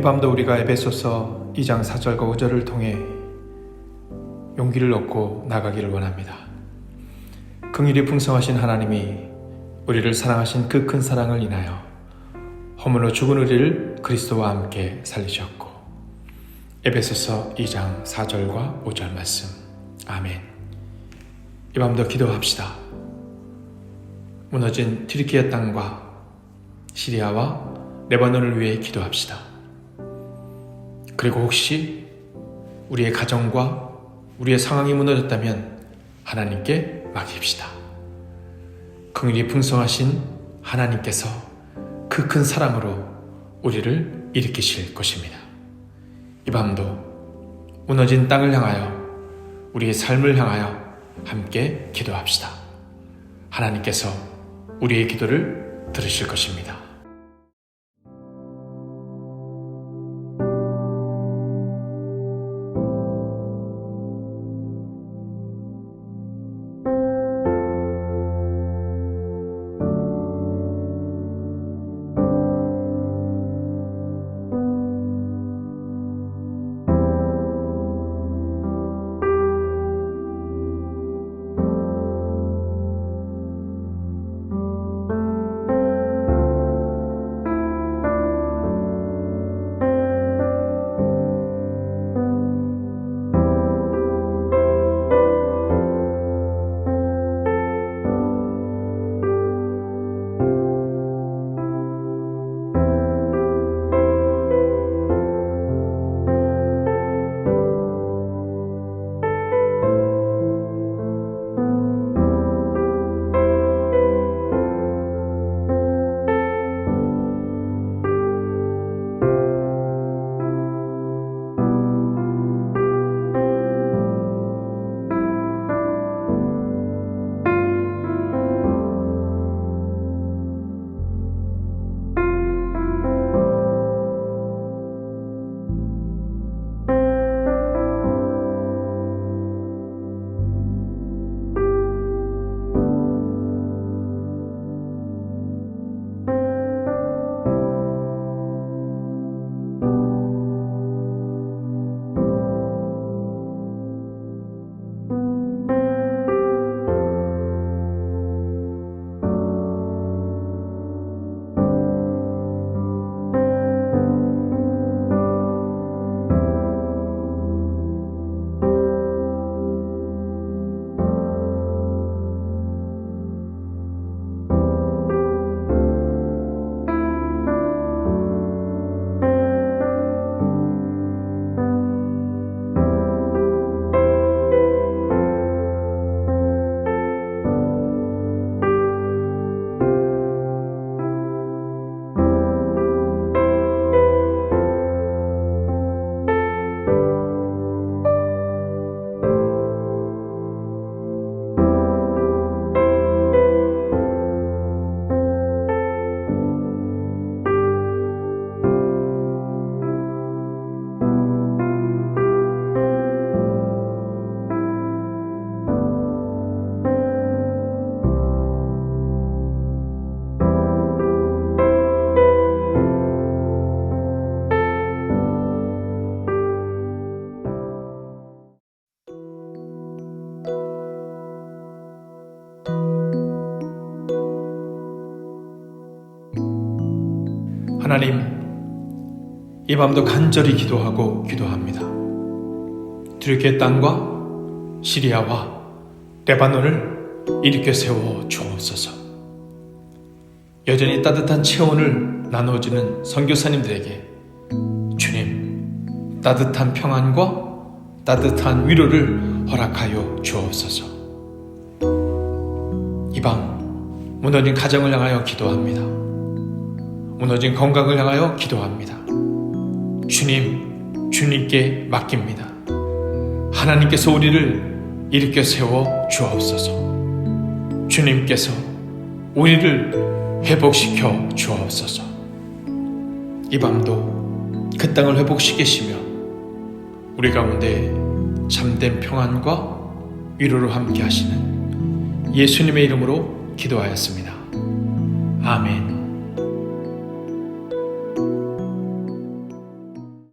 밤도 우리가 에베소서 2장 4절과 5절을 통해 용기를 얻고 나가기를 원합니다. 긍휼이 풍성하신 하나님이 우리를 사랑하신 그 큰 사랑을 인하여 허물로 죽은 우리를 그리스도와 함께 살리셨고 에베소서 2장 4절과 5절 말씀 아멘 이 밤도 기도합시다. 무너진 튀르키예 땅과 시리아와 레바논을 위해 기도합시다. 그리고 혹시 우리의 가정과 우리의 상황이 무너졌다면 하나님께 맡깁시다. 긍휼이 풍성하신 하나님께서 그 큰 사랑으로 우리를 일으키실 것입니다. 이 밤도 무너진 땅을 향하여 우리의 삶을 향하여 함께 기도합시다. 하나님께서 우리의 기도를 들으실 것입니다. 하나님, 이 밤도 간절히 기도하고 기도합니다. 들게 땅과 시리아와 레바논을 일으켜 세워 주옵소서. 여전히 따뜻한 체온을 나누어주는 선교사님들에게 주님 따뜻한 평안과 따뜻한 위로를 허락하여 주옵소서. 이 밤 무너진 가정을 향하여 기도합니다. 무너진 건강을 향하여 기도합니다. 주님, 주님께 맡깁니다. 하나님께서 우리를 일으켜 세워 주옵소서. 주님께서 우리를 회복시켜 주옵소서. 이 밤도 그 땅을 회복시키시며 우리 가운데 참된 평안과 위로로 함께 하시는 예수님의 이름으로 기도하였습니다. 아멘.